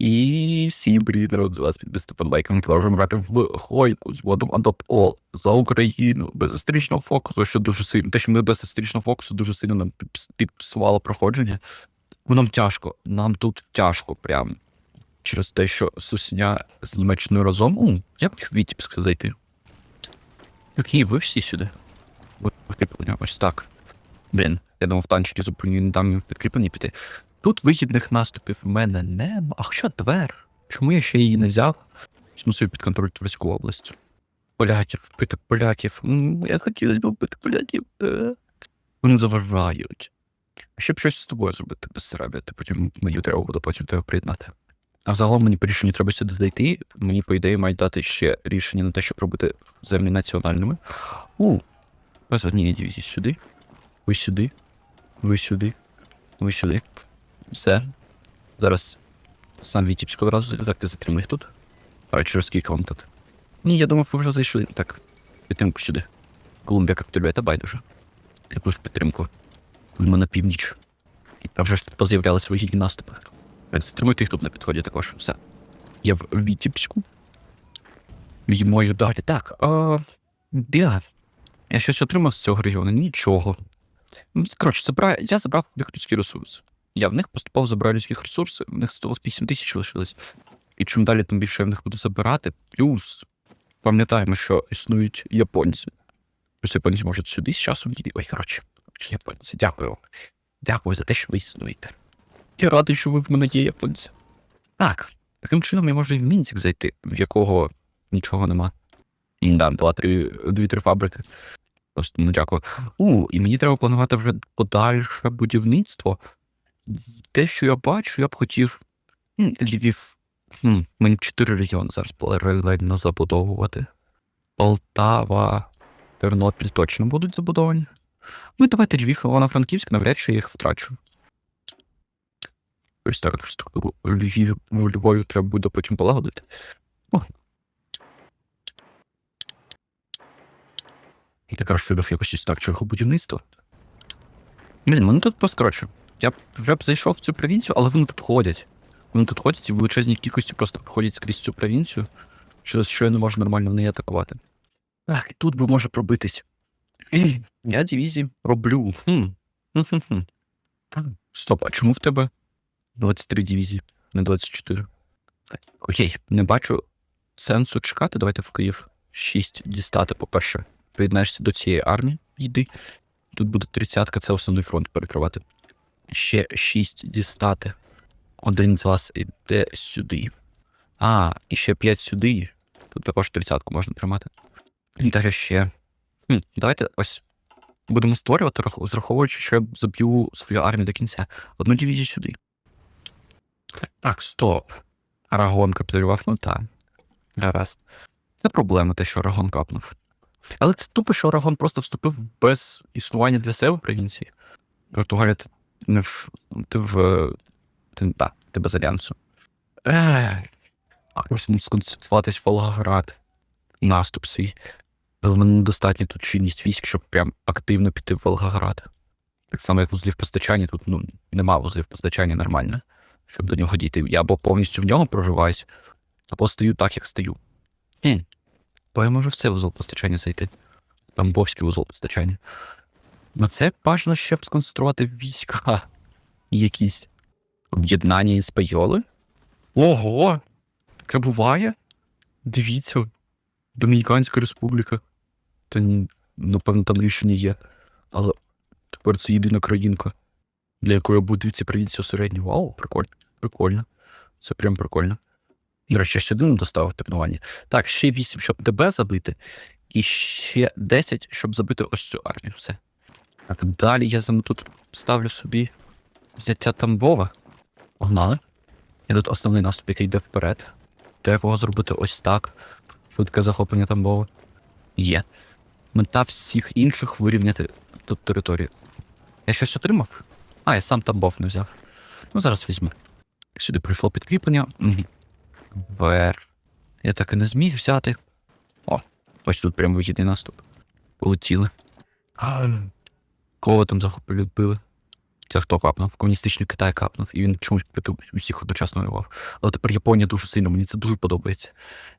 І всім привіт, народ, з вас підписати под лайком, продовжуємо грати в Хойку з водом Андопол за Україну без зустрічного фокусу, що дуже сильно. Те, що ми без зустрічного фокусу дуже сильно нам підпсувало проходження. Нам тяжко, нам тут тяжко прям. Через те, що сусня з Німеччиною разом. У, я б міг Вітібськ зайти. Окей, ви всі сюди. Ось так. Блін, я думав, танчики зупиню, не дам їм в підкріплення піти. Тут вихідних наступів в мене нема. А що двер? Чому я ще її не взяв? Візьму собі під контроль Тверську область. Поляків, вбити поляків. М, Я хотілося б вбити поляків. Е. Вони заважають. А Щоб щось з тобою зробити Бессарабія, ти потім мені треба буде потім тебе приєднати. А взагалом мені по рішенню треба сюди дійти. Мені, по ідеї, мають дати ще рішення на те, щоб робити землі національними. У, без однієї дивізії сюди. Ви сюди. Ви сюди. Ви сюди. Все. Зараз сам Вітіпську одразу. Так, ти затримай тут. А через скільки вам тут? Ні, я думав, ви вже зайшли. Так, підтримку сюди. Колумбія капітулює, та байдуже. Якусь підтримку. Будемо на північ. Там вже ж тут поз'являлися вигідні наступи. Затримуйте їх тут на підході також. Все. Я в Вітіпську. Мою далі. Так, а, де? Я щось отримав з цього регіону? Нічого. Коротше, забра... я забрав людський ресурс. Я в них поступово забираю людських ресурсів, в них 108 тисяч лишилось. І чим далі, тим більше я в них буду забирати. Плюс пам'ятаємо, що існують японці. Плюс японці можуть сюди з часом дійти. Ой, коротше, японці, дякую. Дякую за те, що ви існуєте. Я радий, що ви в мене є японці. Так, таким чином я можу і в Мінськ зайти, в якого нічого нема. Дам два-три дві-три фабрики. Просто ну дякую. У, і мені треба планувати вже подальше будівництво. Те, що я бачу, я б хотів. Львів. Хм, мені чотири регіони зараз паралельно забудовувати. Полтава, Тернопіль точно будуть забудовані. Ну і давайте Львів, Івано-Франківськ, навряд чи я їх втрачу. Ось так інфраструктуру Львів, Львові треба буде потім полагодити. О. І така ж якось так чого будівництва. Блін, вони тут просто коротше. Я б вже б зайшов в цю провінцію, але вони тут ходять. Вони тут ходять і в величезній кількості просто проходять скрізь цю провінцію, через що я не можу нормально в неї атакувати. Так, і тут би може пробитись. Я дивізії роблю. Стоп, а чому в тебе 23 дивізії, не 24? Окей, не бачу сенсу чекати. Давайте в Київ 6 дістати, по-перше. Приєднаєшся до цієї армії, йди. Тут буде тридцятка, це основний фронт перекривати. Ще 6 дістати. Один з вас іде сюди. А, і ще 5 сюди. Тут також тридцятку можна тримати. І далі ще. Хм, давайте ось. Будемо створювати, рах- зраховуючи, що я заб'ю свою армію до кінця. Одну дивізію сюди. Так, стоп. Арагон капітулював, ну так. Гаразд. Це проблема, те, що Арагон капнув. Але це тупо, що Арагон просто вступив без існування для себе в провінції. Португалія, в. Ти в. Ти без альянсу. Ех. А ось сконцентруватись в Волгоград. Наступ свій. Але в мене тут чинність військ, щоб прям активно піти в Волгоград. Так само, як вузлів постачання, тут ну, нема вузлів постачання нормально, щоб до нього дійти. Я або повністю в ньому проживаюсь, або стою так, як стою. Бо я можу в цей вузол постачання зайти. Тамбовський вузол постачання. На це бажано ще б сконцентрувати війська. Якісь об'єднання із Пайоли. Ого! Таке буває? Дивіться. Домініканська республіка. Та напевно, там рішення є. Але тепер це єдина країнка, для якої буде віце-провінція середньої. Вау, прикольно. Прикольно. Це прям прикольно. І речі, ще один доставив тренування. Так, ще 8, щоб ДБ забити, і ще 10, щоб забити ось цю армію. Все. Так, далі я зам тут ставлю собі взяття Тамбова. Погнали. І тут основний наступ, який йде вперед. Треба його зробити ось так. Швидке захоплення Тамбова. Є. Мета всіх інших вирівняти тут територію. Я щось отримав? А, я сам Тамбов не взяв. Ну, зараз візьму. Сюди прийшло підкріплення. Вер. Я так і не зміг взяти. О, ось тут прям вихідний наступ. Полетіли. Кого там захопили? Це хто капнув? Комуністичний Китай капнув, і він чомусь усіх одночасно воював. Але тепер Японія дуже сильно, мені це дуже подобається.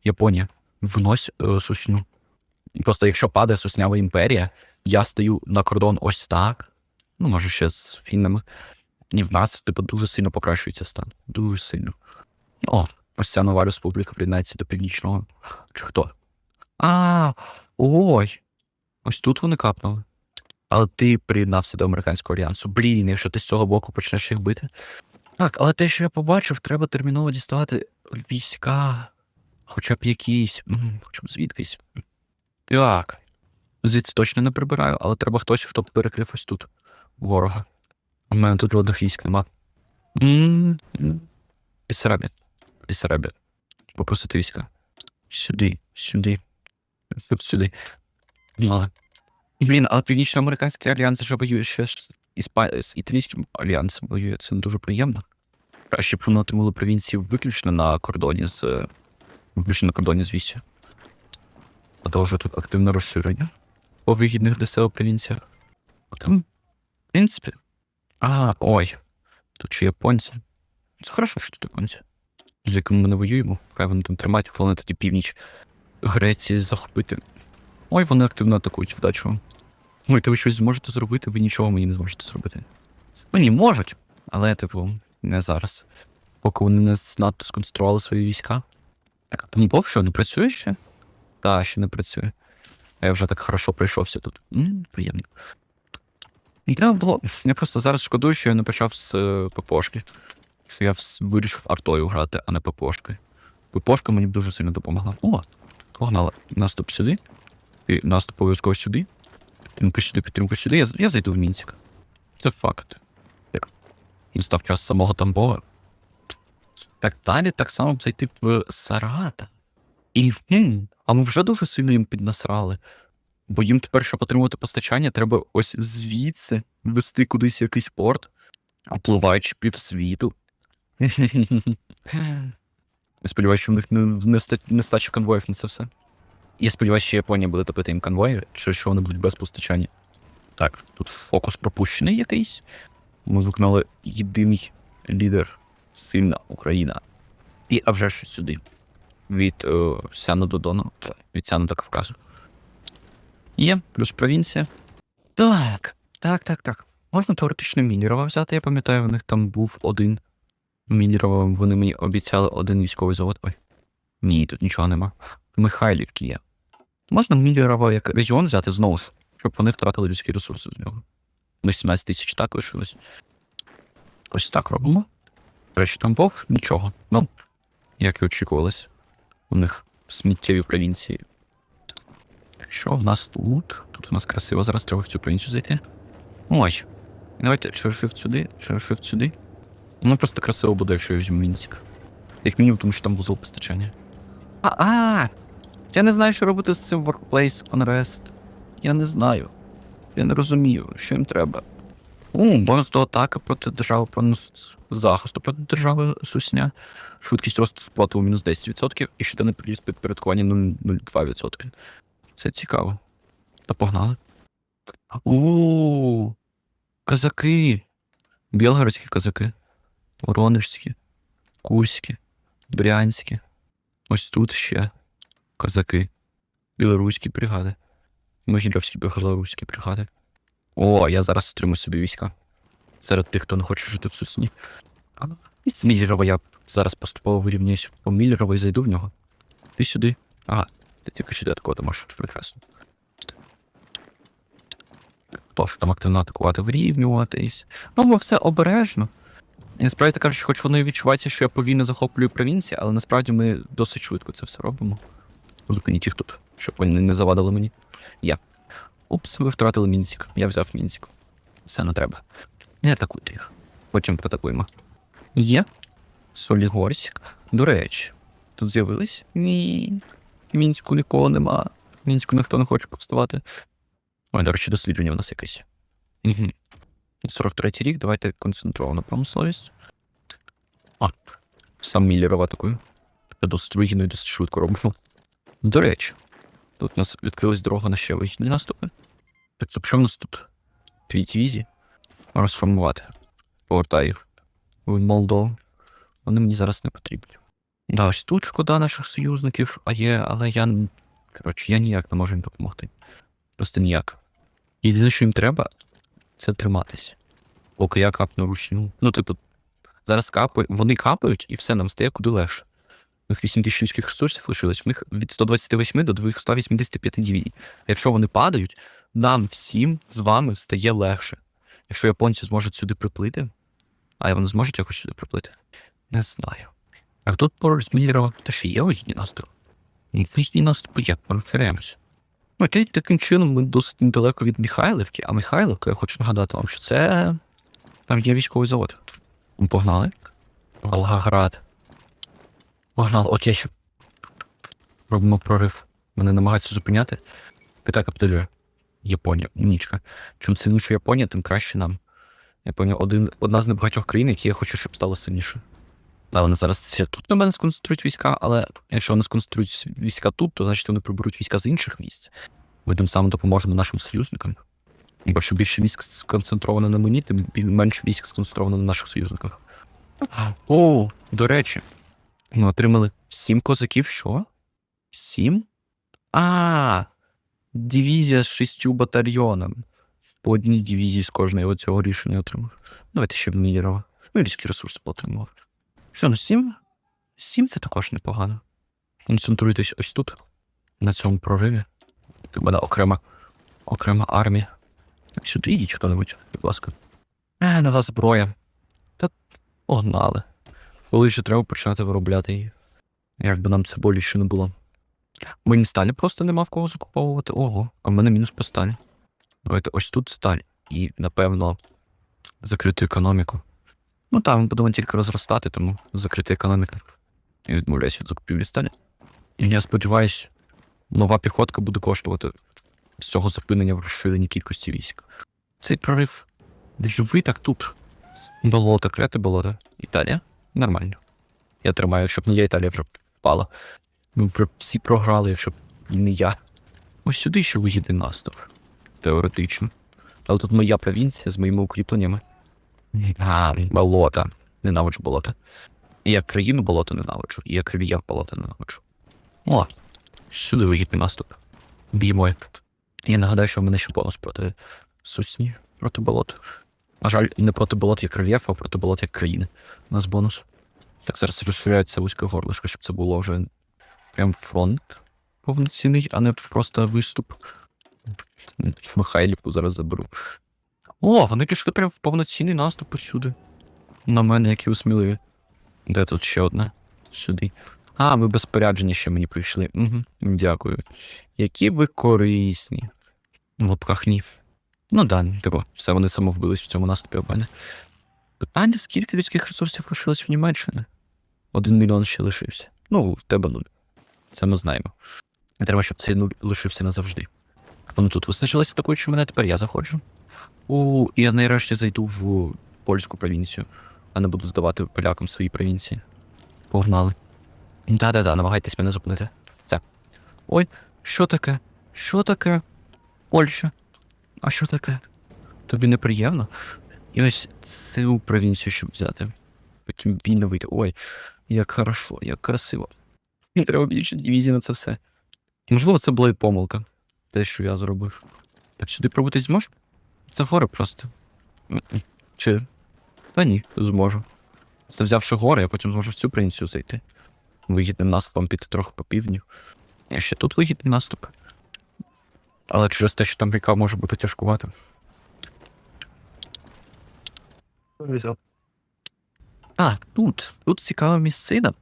Японія, внось е, сосню. І просто якщо падає соснява імперія, я стою на кордон ось так. Ну, може, ще з фіннами. І в нас, типу, дуже сильно покращується стан. Дуже сильно. О, ось ця нова республіка приєднається до північного. Чи хто? А, ой. Ось тут вони капнули. Але ти приєднався до американського альянсу. Блін, якщо ти з цього боку почнеш їх бити. Так, але те, що я побачив, треба терміново діставати війська. Хоча б якісь, хоча б звідкись. Так. Звідси точно не прибираю, але треба хтось, хто перекрив ось тут ворога. У мене тут жодних військ нема. Бісарабі. Бісарабі. Попросити війська. Сюди, сюди. Тут сюди. Але. Блін, але Північноамериканський альянс вже воює ще з, Іспа... з італійським альянсом воює. Це не дуже приємно. Краще б вони отримали провінції виключно на кордоні з. Виключно на кордоні з Вісі. А то вже тут активне розширення по вигідних для себе провінціях. Там, в принципі. А, ой. Тут ще японці. Це хорошо, що тут японці. З якими ми не воюємо, хай вони там тримають, головне тоді північ Греції захопити. Ой, вони активно атакують вдачу. То ви щось зможете зробити, ви нічого мені не зможете зробити. Мені можуть, але, типу, не зараз. Поки вони не надто сконцентрували свої війська. Так, а Тамбов що, не працює ще? Та, ще не працює. А я вже так хорошо пройшовся тут. М, приємно. Треба було. Я просто зараз шкодую, що я не почав з е, ППОшки. Що я вирішив артою грати, а не ППОшкою. ППОшка мені дуже сильно допомогла. О, погнала. Наступ сюди. І наступ обов'язково сюди. Підтримка сюди, підтримка сюди. Я, я зайду в Мінськ. Це факт. Так. І став час самого Тамбова. Так далі так само зайти в Сарата. І хм, а ми вже дуже сильно їм піднасрали. Бо їм тепер, щоб отримувати постачання, треба ось звідси вести кудись якийсь порт, опливаючи півсвіту. Я сподіваюся, що в них не, не, не стача конвоїв на це все. Я сподіваюся, що Японія буде топити їм конвої, чи що вони будуть без постачання. Так, тут фокус пропущений якийсь. Ми виконали єдиний лідер сильна Україна. І а вже ж сюди. Від е, Сяну до Дону, від Сяну до Кавказу. Є, плюс провінція. Так, так, так, так. Можна теоретично Міллерова взяти, я пам'ятаю, в них там був один. Міллерова вони мені обіцяли один військовий завод. Ой. Ні, тут нічого нема. В Михайлівці є. Можна Міллерова як регіон взяти знову ж, щоб вони втратили людські ресурси з нього. Них 17 тисяч так лишилось. Ось так робимо. Речі, там був нічого. Ну, як і очікувалось. У них сміттєві провінції. Що в нас тут? Тут у нас красиво, зараз треба в цю провінцію зайти. Ой. Давайте шершифт сюди, шершифт сюди. Ну просто красиво буде, якщо я візьму Мінськ. Як мінімум, тому що там вузол постачання. А, а! Я не знаю, що робити з цим Workplace Unrest. Я не знаю. Я не розумію, що їм треба. У, бонус до атаки проти держави, бонус захисту проти держави Сусня. Швидкість росту сплату мінус 10% і щоденний приліз підпорядкування 0,02%. Це цікаво. Та погнали. У Казаки. Білгородські казаки. Воронежські, Кузькі, Брянські. Ось тут ще казаки. Білоруські бригади. Могилівські білоруські бригади. О, я зараз отримую собі війська. Серед тих, хто не хоче жити в Сусні. І з Міллерова я зараз поступово вирівняюсь по Міллерова і зайду в нього. Ти сюди. Ага, ти тільки сюди атакувати можеш. Прекрасно. Тож там активно атакувати, вирівнюватись. Ну, бо все обережно. І насправді кажучи, хоч воно і відчувається, що я повільно захоплюю провінції, але насправді ми досить швидко це все робимо. Зупиніть їх тут, щоб вони не завадили мені. Я. Упс, ви втратили Мінськ. Я взяв Мінськ. Все не треба. Не атакуйте їх. Потім поатакуємо. Є. Солігорськ. До речі, тут з'явились? Ні. Мінську нікого нема. Мінську ніхто не хоче повставати. Ой, до речі, дослідження у нас якесь. 43-й рік, давайте концентровано промисловість. А, сам Міллерова атакую. Я досить вигідно і досить швидко робимо. До речі, тут у нас відкрилась дорога на ще вигідні наступи. Так, то що в нас тут? Твіт візі. Розформувати. Повертаю в Молдову. Вони мені зараз не потрібні. Да, ось тут шкода наших союзників, а є, але я. Коротше, я ніяк не можу їм допомогти. Просто ніяк. Єдине, що їм треба, це триматись. Поки я капну ручну. Ну, типу, зараз капаю, вони капають, і все нам стає куди легше. У них 8 тисяч людських ресурсів лишилось, в них від 128 до 285 дивізій. А якщо вони падають, нам всім з вами стає легше. Якщо японці зможуть сюди приплити, а вони зможуть якось сюди приплити? Не знаю. А тут поруч з Міллером ще є вигідні наступи. І вигідні наступи як розберемося. Ну, таким чином ми досить недалеко від Михайлівки, а Михайлівка, я хочу нагадати вам, що це. Там є військовий завод. Погнали. Волгоград. Погнали, окей. ще Робимо прорив. Мене намагаються зупиняти. Китай капітулює. Японія, умнічка. Чим сильніше Японія, тим краще нам. Японія один, одна з небагатьох країн, які я хочу, щоб стало сильніше. Да, вони зараз ще тут на мене сконцентрують війська, але якщо вони сконцентрують війська тут, то значить вони приберуть війська з інших місць. Ми тим самим допоможемо нашим союзникам. Бо що більше військ сконцентровано на мені, тим менше військ сконцентровано на наших союзниках. О, до речі, ми отримали сім козаків. Що? Сім? А, дивізія з шістю батальйонами. По одній дивізії з кожної оцього рішення отримав. Давайте ще мінірова. І людські ресурси отримав. Що, ну сім? Сім це також непогано. Концентруйтесь ось тут, на цьому прориві. Тут буде окрема, окрема армія. Сюди йдіть хто-небудь, будь ласка. Е, нова зброя. Та погнали. Коли ще треба починати виробляти її. Як би нам це боліше не було. Мені сталі просто нема в кого закуповувати. Ого, а в мене мінус по сталі. Давайте ось тут сталь. І, напевно, закриту економіку. Ну так, ми будемо тільки розростати, тому закрита економіка. Я відмовляюся від закупівлі сталі. І я сподіваюся, нова піхотка буде коштувати з цього зупинення в розширенні кількості військ. Цей прорив живий так тут. Болото, кляте болото. Італія? Нормально. Я тримаю, щоб не я Італія вже впала. Ми вже всі програли, якщо б і не я. Ось сюди ще вигідний наступ. Теоретично. Але тут моя провінція з моїми укріпленнями. А, болото. Ненавиджу болото. І як країну болото ненавиджу, і як рельєф болото ненавиджу. О, сюди вигідний наступ. Б'ємо. як. Я нагадаю, що в мене ще бонус проти сусні, проти болот. На жаль, не проти болот як рельєф, а проти болот як країни. У нас бонус. Так зараз розширяється вузьке горлишко, щоб це було вже прям фронт повноцінний, а не просто виступ. Михайлівку зараз заберу. О, вони пішли прям в повноцінний наступ усюди. На мене, які усміливі. Де тут ще одне? Сюди. А, ви без спорядження ще мені прийшли. Угу, дякую. Які ви корисні. В лапках ні. Ну да, типу, все вони самовбились в цьому наступі у. Питання, скільки людських ресурсів лишилось в Німеччині? Один мільйон ще лишився. Ну, в тебе нуль. Це ми знаємо. І треба, щоб цей нуль лишився назавжди. Вони тут визначилися такою, що мене тепер я заходжу. У, і я нарешті зайду в польську провінцію, а не буду здавати полякам свої провінції. Погнали. Да-да-да, намагайтесь мене зупинити. Це. Ой, що таке? Що таке? Польща. А що таке? Тобі неприємно? І ось цю провінцію, щоб взяти. Потім вільно вийти. Ой, як хорошо, як красиво. Треба більше дивізій на це все. Можливо, це була і помилка. Те, що я зробив. Так сюди пробитись зможеш? Це гори просто. Чи. Та ні, зможу. Це взявши гори, я потім зможу в цю провінцію зайти. Вигідним наступом піти трохи по півдню. Я ще тут вигідний наступ. Але через те, що там ріка може бути тяжкувати. А, тут. Тут цікава місцина.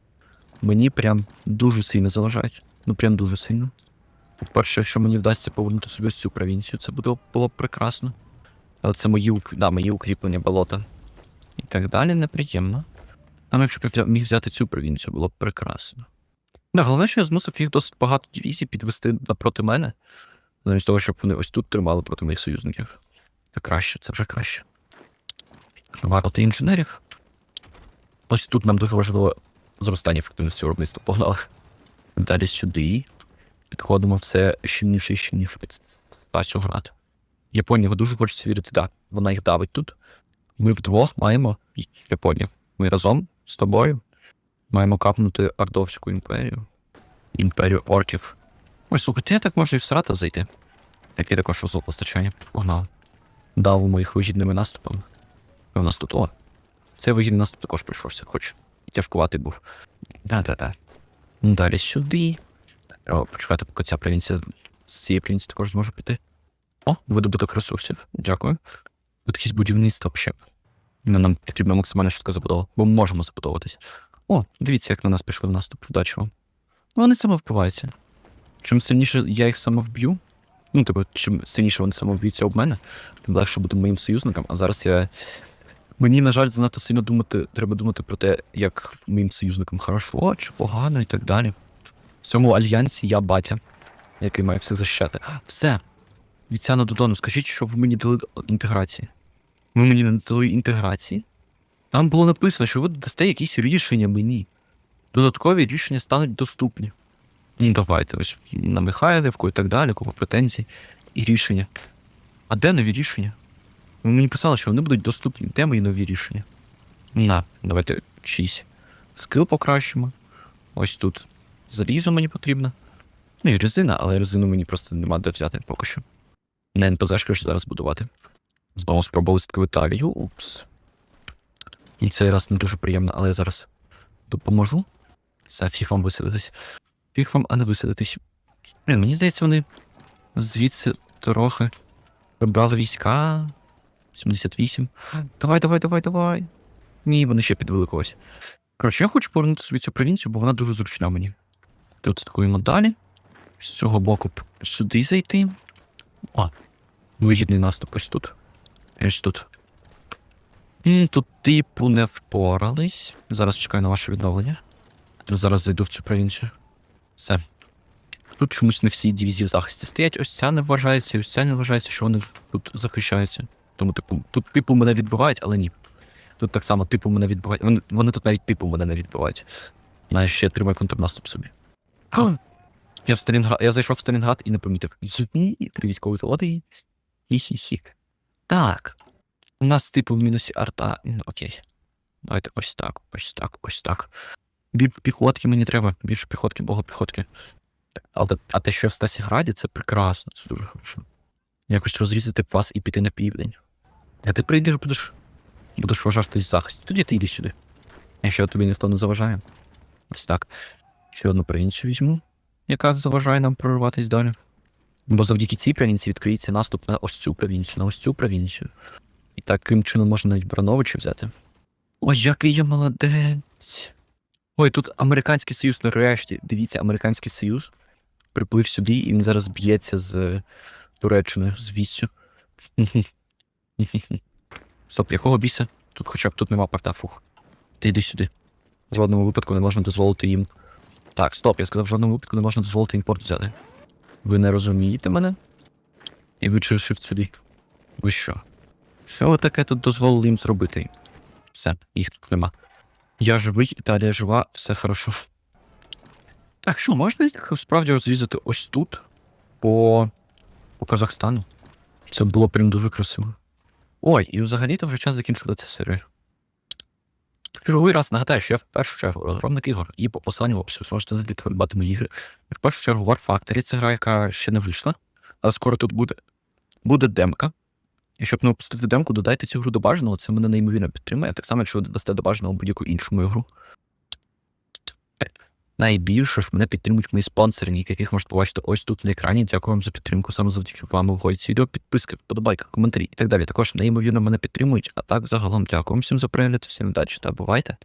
Мені прям дуже сильно заважають. Ну прям дуже сильно. По-перше, якщо мені вдасться повернути собі цю провінцію, це буде, було б прекрасно. Але це мої, да, мої укріплення болота. І так далі неприємно. Але якщо б я міг взяти цю провінцію, було б прекрасно. Да, головне, що я змусив їх досить багато дивізій підвести напроти мене, замість того, щоб вони ось тут тримали проти моїх союзників. Це краще, це вже краще. Варто інженерів. Ось тут нам дуже важливо зростання ефективності виробництва. Погнали. Далі сюди. Підходимо все щільніше і щільніше під Стасю град. Японія дуже хочеться вірити, так, вона їх давить тут. Ми вдвох маємо Японію. Ми разом з тобою маємо капнути Ордовську імперію. Імперію орків. Ой, слухай, ти так може і в Саратов зайти. Який також узол постачання. Погнали. Дав моїх вигідними наступами. У нас тут о. Цей вигідний наступ також прийшовся, хоч і тяжкуватий був. Да-да-да. Далі сюди. Треба почекати, поки ця провінція з цієї провінції також зможе піти. О, видобуток ресурсів. Дякую. Якісь будівництво ще. Ну, Нам потрібна максимальна швидка забудова, бо ми можемо забудовуватись. О, дивіться, як на нас пішли в наступ. Вдачі вам. Ну, вони самовбиваються. Чим сильніше я їх самовб'ю, ну, типу, чим сильніше вони самовб'ються об мене, тим легше бути моїм союзником. А зараз я. Мені, на жаль, занадто сильно думати, треба думати про те, як моїм союзникам хорошо чи погано і так далі. В цьому альянсі я батя, який має всіх захищати. Все. Віцяна Додону, скажіть, що ви мені дали інтеграції. Ви мені не дали інтеграції? Там було написано, що ви дасте якісь рішення мені. Додаткові рішення стануть доступні. Ну, давайте, ось на Михайлівку і так далі, купа претензій і рішення. А де нові рішення? Ви мені писали, що вони будуть доступні. Де мої нові рішення? На, давайте чись. Скил покращимо. Ось тут. Залізо мені потрібно. Ну і резина, але резину мені просто нема де взяти поки що. На НПЗшки ж зараз будувати. Знову спробували в Італію. Упс. І цей раз не дуже приємно, але я зараз допоможу. Фіг вам виселитись. Фіг вам, а не виселитись. Блін, мені здається, вони звідси трохи прибрали війська. 78. Давай, давай, давай, давай. Ні, вони ще підвели когось. Коротше, я хочу повернути собі цю провінцію, бо вона дуже зручна мені. Тут атакуємо далі. З цього боку сюди зайти. О, вигідний наступ ось тут. Ось тут. Тут, типу, не впорались. Зараз чекаю на ваше відновлення. Зараз зайду в цю провінцію. Все. Тут чомусь не всі дивізії в захисті стоять. Ось ця не вважається, і ось ця не вважається, що вони тут захищаються. Тому, типу, тут типу мене відбивають, але ні. Тут так само, типу, мене відбивають. Вони, вони тут навіть типу мене не відбивають. Знаєш, ще тримаю контрнаступ собі. Я в Сталінград, я зайшов в Сталінград і не помітив. Три військові заводи. Хі-хі-хі. Так. У нас типу в мінусі арта. Окей. Давайте ось так, ось так, ось так. Піхотки мені треба, більше піхотки, бого піхотки. Але а те, що я в Стасіграді, це прекрасно, це дуже хорошо. Якось розрізати вас і піти на південь. А ти прийдеш, будеш. Будеш вважатись в захисті. Тоді ти йди сюди. Якщо тобі ніхто не заважає. Ось так. Ще одну провінцію візьму, яка заважає нам прориватись далі. Бо завдяки цій провінції відкриється наступ на ось цю провінцію, на ось цю провінцію. І таким чином можна навіть Брановича взяти. Ой, який я молодець. Ой, тут американський союз нарешті. Дивіться, американський союз приплив сюди, і він зараз б'ється з Туреччиною, з віссю. Стоп, якого біса? Тут хоча б тут нема порта, фух. Ти йди сюди. В жодному випадку не можна дозволити їм. Так, стоп, я сказав, в жодному випадку не можна дозволити імпорт взяти. Ви не розумієте мене? І ви shift сюди. Ви що? Що таке тут дозволили їм зробити? Все, їх тут нема. Я живий, Італія жива, все хорошо. Так, що, можна їх справді розрізати ось тут, по, по Казахстану? Це було прям дуже красиво. Ой, і взагалі-то вже час закінчити серію. В черговий раз нагадаю, що я в першу чергу розробник ігор, і по посиланню в описі зможете зайти придбати мої ігри. В першу чергу War Factory це гра, яка ще не вийшла, але скоро тут буде, буде демка. І щоб не опустити демку, додайте цю гру до бажаного, це мене неймовірно підтримує, так само, якщо ви додасте до бажаного будь-яку іншу мою гру. Найбільше ж мене підтримують мої спонсори, яких можете побачити ось тут на екрані. Дякую вам за підтримку. Саме завдяки вам виходить відео, підписки, вподобайки, коментарі і так далі. Також неймовірно мене підтримують. А так загалом дякую всім за перегляд, всім удачі та бувайте.